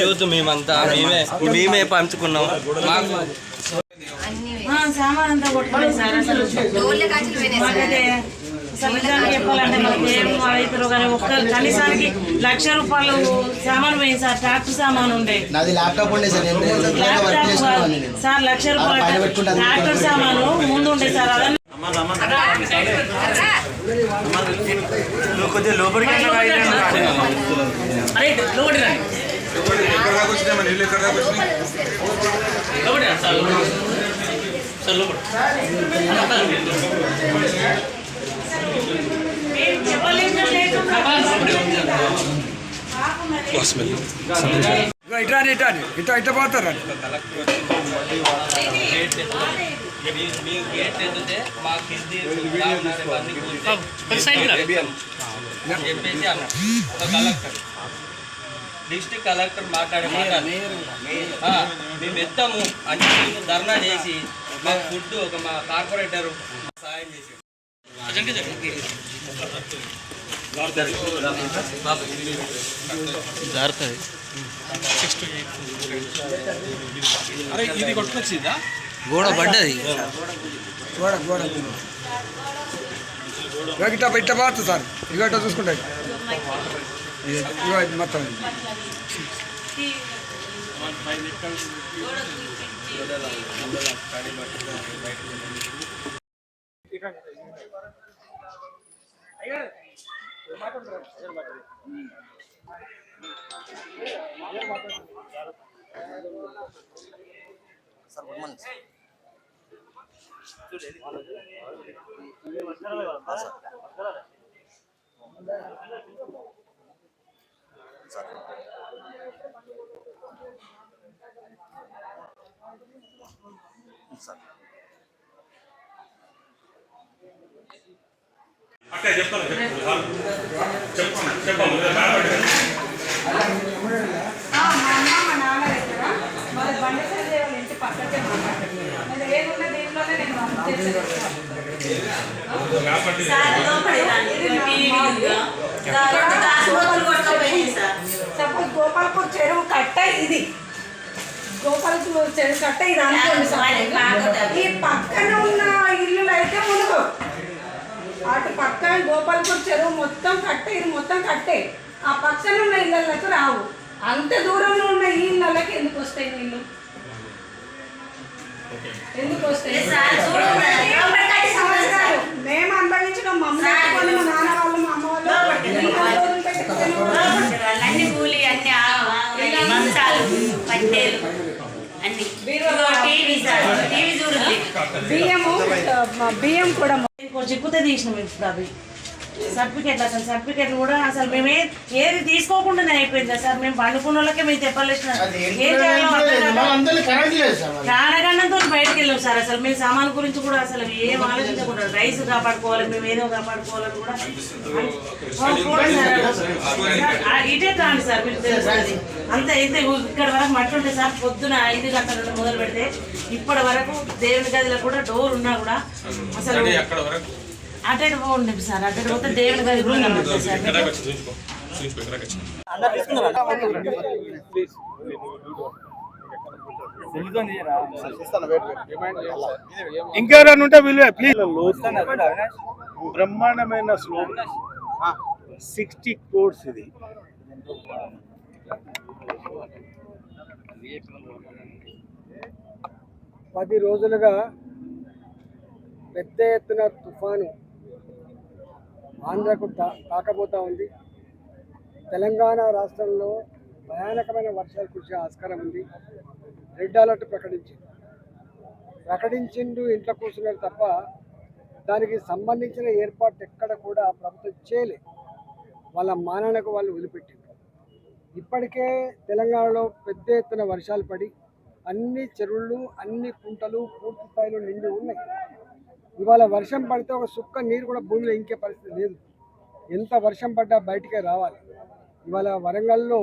Youth మేమంతా మేమే మేమే పంచుకున్నాం మాకు ఆ, సామాన్ అంతా కొట్టుకోలేదు సార్ అసలు మాకైతే అసలు నిజానికి చెప్పాలంటే మనకి ఏం అవుతారో కానీ ఒక్క కనీసానికి లక్ష రూపాయలు సామాన్ పోయింది సార్ ట్రాక్టర్ సామాన్ ఉండే ల్యాప్టాప్ సార్ లక్ష రూపాయలు. ట్రాక్టర్ సామాను ముందు ఉండే సార్ అదన్నీ కొద్దిగా లోపలికి అరే లోపలి రండి. ఎక్కడ దాకా మాకు చెప్పేసి అన్న ఒక కలెక్టర్ డిస్ట్రిక్ట్ కలెక్టర్ మాట్లాడే మాట మేము ఎత్తాము అని ధర్నా చేసి మా ఫుడ్ ఒక మా కార్పొరేటర్ సాయం చేసి అరే ఇది కొట్టుకొచ్చిందా? గోడ పడ్డది. గోడ గోడ ఇక ఇట్లా ఇట్లా పోతుంది సార్. ఇక ఇట్లా చూసుకుంటాయి ఇగో ఇది మొత్తం sir good morning sir. Sir. చెప్తాను చెప్తాను. చెప్పండి చెప్పండి. మా అమ్మ మా నాన్న దగ్గర మరి బండసారి దేవుళ్ళ ఇంటి పక్కకే మాట్లాడుతుంది అది ఏమున్నా దీంట్లోనే నేను పంపించేసాను కాబట్టి సార్ లోపలి రండి. టీవీ ఉందా? సార్ రెండు దాసుబోతులు కొట్టుకుపోయినాయి సార్. సపోజ్ గోపాల్పూర్ చెరువు కట్ట ఇది. గోపాల్పూర్ చెరువు కట్ట ఇది అనుకోండి ఈ పక్కన ఉన్న ఇల్లులు అయితే మునుగు అటు పక్కన గోపాల్పూర్ చెరువు మొత్తం కట్టే. ఇది మొత్తం కట్టే ఆ పక్కన ఉన్న ఇళ్ళకు రావు. అంత దూరంలో ఉన్న ఈ ఇళ్ళకి ఎందుకు వస్తాయి నీళ్ళు? ఎందుకు వస్తాయి. మేము అనుభవించిన మమ్మల్ని మా నాన్న వాళ్ళు మా అమ్మ వాళ్ళు. అన్ని కూలి అన్ని మంచాలు పట్టేలు అన్ని ఇదిగో టీవీ సార్ టీవీ చూడండి బియ్యము బియ్యం కూడా చిక్కుతే తీసినాం ఇప్పుడు అవి సర్టిఫికెట్లు అసలు సర్టిఫికెట్లు కూడా అసలు మేమే ఏది తీసుకోకుండానే అయిపోయింది సార్? మేము పండుకున్న వాళ్ళకే మేము చెప్పలేసిన. ఏం చేయాలో బయటకు వెళ్ళాం సార్ అసలు. మేము సామాన్ గురించి కూడా అసలు ఏం ఆలోచించకుండా రైస్ కాపాడుకోవాలి మేము ఏదో కాపాడుకోవాలని కూడా ఇటే కాండి సార్ మీకు తెలుస్తుంది అంత అయితే ఇక్కడ వరకు మట్టి ఉంటే సార్ పొద్దున ఐదు గంటల నుండి మొదలు పెడితే ఇప్పటి వరకు దేవుని గదిలో కూడా డోర్ ఉన్నా కూడా అసలు ఎక్కడ వరకు అటు ఇటు పోండి సార్ అటు ఇటు పోతే ఎక్కడ దాకా వచ్చింది ఇంకెవరైనా ఉంటే విలువ ప్లీజ్ బ్రహ్మాండమైన స్లోప్ సిక్స్టీ క్రోడ్స్ ఇది. పది రోజులుగా పెద్ద ఎత్తున తుఫాను. ఆంధ్రకు తా ఉంది. తెలంగాణ రాష్ట్రంలో భయానకమైన వర్షాలు కురిసే ఆస్కారం ఉంది. రెడ్ అలర్ట్ ప్రకటించింది. ప్రకటించిండు ఇంట్లో కూర్చున్నారు తప్ప దానికి సంబంధించిన ఏర్పాటు ఎక్కడ కూడా ప్రభుత్వం చేయలేదు వాళ్ళ మానాలకు వాళ్ళు వదిలిపెట్టింది ఇప్పటికే తెలంగాణలో పెద్ద ఎత్తున వర్షాలు పడి అన్ని చెరువులు అన్ని కుంటలు పూర్తి స్థాయిలో నిండి ఉన్నాయి. ఇవాళ వర్షం పడితే ఒక సుక్క నీరు కూడా భూమిలో ఇంకే పరిస్థితి లేదు. ఎంత వర్షం పడ్డా బయటికే రావాలి. ఇవాళ వరంగల్లో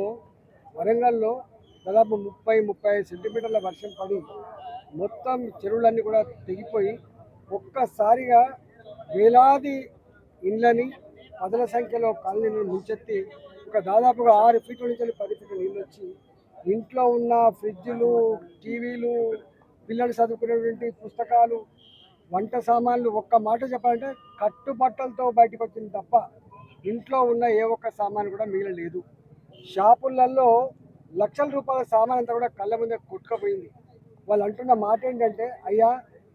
వరంగల్లో దాదాపు ముప్పై ముప్పై ఐదు సెంటీమీటర్ల వర్షం పడి మొత్తం చెరువులన్నీ కూడా తెగిపోయి ఒక్కసారిగా వేలాది ఇండ్లని పదల సంఖ్యలో కాలనీలను ముంచెత్తి ఒక దాదాపుగా ఆరు ఫీట్ల నుంచి పది ఫీట్ల నీళ్ళు వచ్చి ఇంట్లో ఉన్న ఫ్రిడ్జ్లు టీవీలు పిల్లలు చదువుకునేటువంటి పుస్తకాలు వంట సామాన్లు ఒక్క మాట చెప్పాలంటే కట్టుబట్టలతో బయటకు వచ్చింది తప్ప ఇంట్లో ఉన్న ఏ ఒక్క సామాన్ కూడా మిగలలేదు. షాపులలో లక్షల రూపాయల సామాన్ అంతా కూడా కళ్ళ ముందే కొట్టుకుపోయింది. వాళ్ళు అంటున్న మాట ఏంటంటే అయ్యా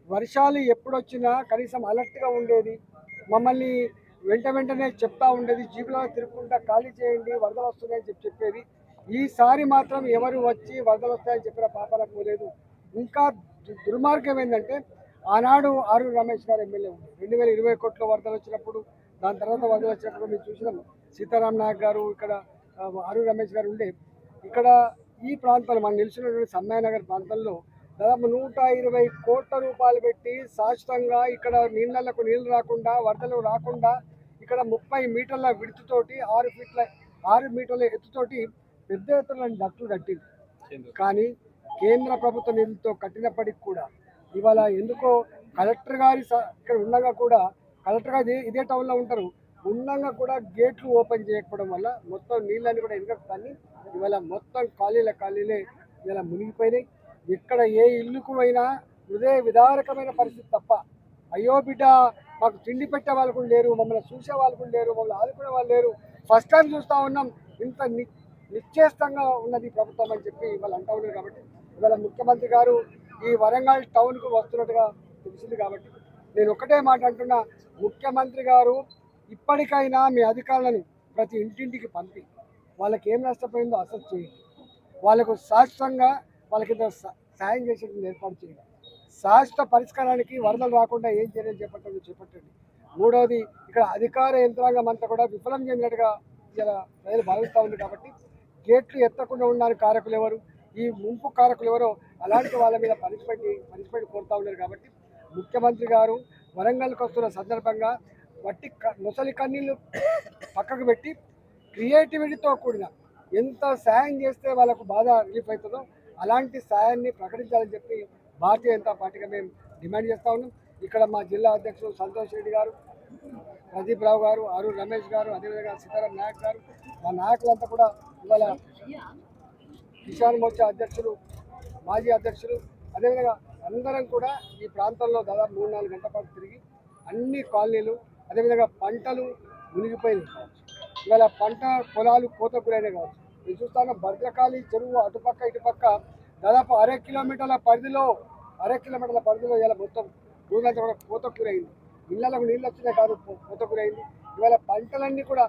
వర్షాలు ఎప్పుడొచ్చినా కనీసం అలర్ట్గా ఉండేది. మమ్మల్ని వెంట వెంటనే చెప్తా ఉండేది. జీపులో తిరుగుకుంటా ఖాళీ చేయండి వరదలు వస్తున్నాయని చెప్పి చెప్పేది. ఈసారి మాత్రం ఎవరు వచ్చి వరదలు వస్తాయని చెప్పిన పాపలకు పోలేదు. ఇంకా దుర్మార్గం ఏంటంటే ఆనాడు ఆరు రమేష్ గారు ఎమ్మెల్యే ఉంది రెండు వేల ఇరవై కోట్ల వరదలు వచ్చినప్పుడు దాని తర్వాత వరదలు వచ్చినప్పుడు మేము చూసినాం. సీతారాం నాయక్ గారు ఇక్కడ ఆరు రమేష్ గారు ఉండే. ఇక్కడ ఈ ప్రాంతంలో మనం నిలిచినటువంటి సమ్మాయనగర్ ప్రాంతంలో దాదాపు నూట ఇరవై కోట్ల రూపాయలు పెట్టి శాశ్వతంగా ఇక్కడ నీళ్ళకు నీళ్ళు రాకుండా వరదలు రాకుండా ఇక్కడ ముప్పై మీటర్ల విడుతుతోటి ఆరు ఫీట్ల ఆరు మీటర్ల ఎత్తుతోటి పెద్ద ఎత్తున డట్లు కట్టింది. కానీ కేంద్ర ప్రభుత్వ నిధులతో కట్టినప్పటికి కూడా ఇవాళ ఎందుకో కలెక్టర్ గారి స- ఇక్కడ ఉండగా కూడా కలెక్టర్ గారు ఇదే- ఇదే టౌన్లో ఉంటారు. ఉండగా కూడా గేట్లు ఓపెన్ చేయకపోవడం వల్ల మొత్తం నీళ్ళని కూడా ఎందుకు తన్ని ఇవాళ మొత్తం ఖాళీల ఖాళీలే ఇలా మునిగిపోయినాయి. ఇక్కడ ఏ ఇల్లుకు అయినా హృదయ విదారకమైన పరిస్థితి తప్ప. అయ్యో బిడ్డ మాకు తిండి పెట్టే వాళ్ళు కూడా లేరు మమ్మల్ని చూసే వాళ్ళు కూడా లేరు మమ్మల్ని ఆదుకునే వాళ్ళు లేరు. ఫస్ట్ టైం చూస్తూ ఉన్నాం. ఇంత ని నిశ్చేష్టంగా ఉన్నది ప్రభుత్వం అని చెప్పి వాళ్ళు అంటూ ఉన్నారు కాబట్టి. ఇవాళ ముఖ్యమంత్రి గారు ఈ వరంగల్ టౌన్కు వస్తున్నట్టుగా తెలిసింది కాబట్టి. నేను ఒక్కటే మాట అంటున్నా ముఖ్యమంత్రి గారు ఇప్పటికైనా మీ అధికారులను ప్రతి ఇంటింటికి పంపి వాళ్ళకి ఏం నష్టపోయిందో అసలు చేయండి. వాళ్ళకు శాశ్వతంగా వాళ్ళకి సాయం చేసేటువంటి ఏర్పాటు చేయండి. శాశ్వత పరిష్కారానికి వరదలు రాకుండా ఏం చర్యలు చేపట్టండి చేపట్టండి. మూడవది ఇక్కడ అధికార యంత్రాంగం అంతా కూడా విఫలం చెందినట్టుగా ఇలా ప్రజలు భావిస్తూ ఉంది కాబట్టి గేట్లు ఎత్తకుండా ఉండడానికి కారకులు ఎవరు? ఈ ముంపు కారకులు ఎవరో అలాంటి వాళ్ళ మీద పనిష్మెంట్ పనిష్మెంట్ కోరుతా ఉన్నారు కాబట్టి ముఖ్యమంత్రి గారు వరంగల్కి వస్తున్న సందర్భంగా వట్టి క- ముసలి కన్నీళ్ళు పక్కకు పెట్టి క్రియేటివిటీతో కూడిన ఎంత సాయం చేస్తే వాళ్ళకు బాధ రిలీఫ్ అవుతుందో అలాంటి సాయాన్ని ప్రకటించాలని చెప్పి భారతీయ జనతా పార్టీగా మేము డిమాండ్ చేస్తూ ఉన్నాం. ఇక్కడ మా జిల్లా అధ్యక్షులు సంతోష్ రెడ్డి గారు ప్రదీప్ రావు గారు అరుణ్ రమేష్ గారు అదేవిధంగా సీతారాం నాయక్ గారు మా నాయకులంతా కూడా ఇవాళ కిసాన్ మోర్చా అధ్యక్షులు మాజీ అధ్యక్షులు అదేవిధంగా అందరం కూడా ఈ ప్రాంతంలో దాదాపు మూడు నాలుగు గంటల పాటు తిరిగి అన్ని కాలనీలు అదేవిధంగా పంటలు మునిగిపోయినాయి కావచ్చు. ఇవాళ పంట పొలాలు కోత గురైనవి కావచ్చు. నేను చూస్తాను భద్రకాళి చెరువు అటుపక్క ఇటుపక్క దాదాపు అర కిలోమీటర్ల పరిధిలో అర కిలోమీటర్ల పరిధిలో ఇలా మొత్తం భూమి కూడా కోత గురైంది. ఇళ్ళకు నీళ్ళు వచ్చినాయి కాదు కోత గురైంది. ఇవాళ పంటలన్నీ కూడా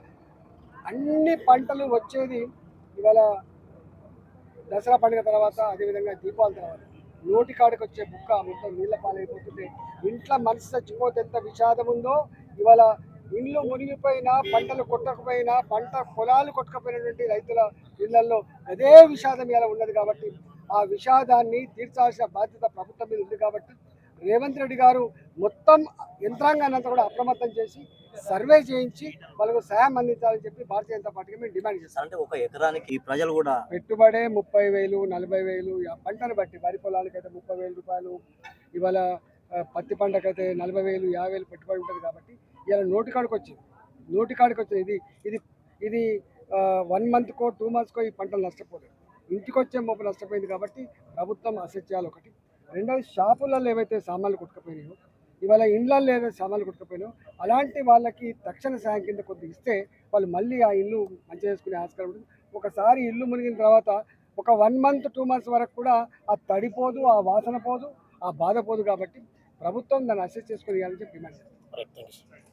అన్ని పంటలు వచ్చేది ఇవాళ దసరా పండుగ తర్వాత అదేవిధంగా దీపావళి తర్వాత నోటి కాడికి వచ్చే బుక్క మొత్తం నీళ్ళ పాలైపోతుంది. ఇంట్లో మనసు చచ్చిపోతే ఎంత విషాదం ఉందో ఇవాళ ఇండ్లు మునిగిపోయినా పంటలు కొట్టకపోయినా పంట పొలాలు కొట్టకపోయినటువంటి రైతుల ఇళ్ళలో అదే విషాదం ఇలా ఉన్నది కాబట్టి ఆ విషాదాన్ని తీర్చాల్సిన బాధ్యత ప్రభుత్వం మీద ఉంది కాబట్టి రేవంత్ రెడ్డి గారు మొత్తం యంత్రాంగాన్ని అంతా కూడా అప్రమత్తం చేసి సర్వే చేయించి వాళ్ళకు సాయం అందించాలని చెప్పి భారతీయ జనతా పార్టీకి మేము డిమాండ్ చేస్తాం. అంటే ఒక ఎకరానికి ప్రజలు కూడా పెట్టుబడే ముప్పై వేలు నలభై వేలు పంటను బట్టి వరి పొలాలకైతే ముప్పై వేలు రూపాయలు ఇవాళ పత్తి పంటకైతే నలభై వేలు యాభై వేలు పెట్టుబడి ఉంటుంది కాబట్టి ఇలా నోటి కాడికి వచ్చింది. నోటి కాడికి వచ్చింది. ఇది ఇది ఇది వన్ మంత్కో టూ మంత్స్కో ఈ పంటలు నష్టపోలేదు. ఇంటికి వచ్చే మొప్పు నష్టపోయింది కాబట్టి ప్రభుత్వం అసెట్ చేయాలి ఒకటి. రెండవది షాపులలో ఏవైతే సామాన్లు కొట్టుకుపోయినాయో ఇవాళ ఇండ్లలో ఏదైతే సామాన్లు కొట్టుకుపోయినాయో అలాంటి వాళ్ళకి తక్షణ సాయం కింద కొద్దిగా ఇస్తే వాళ్ళు మళ్ళీ ఆ ఇల్లు మంచిగా చేసుకునే ఆస్కారం ఉంటుంది. ఒకసారి ఇల్లు మునిగిన తర్వాత ఒక వన్ మంత్ టూ మంత్స్ వరకు కూడా ఆ తడిపోదు ఆ వాసన పోదు ఆ బాధ పోదు కాబట్టి ప్రభుత్వం దాన్ని అసెస్ చేసుకుని ఇవ్వాలని చెప్పి డిమాండ్ చేస్తాను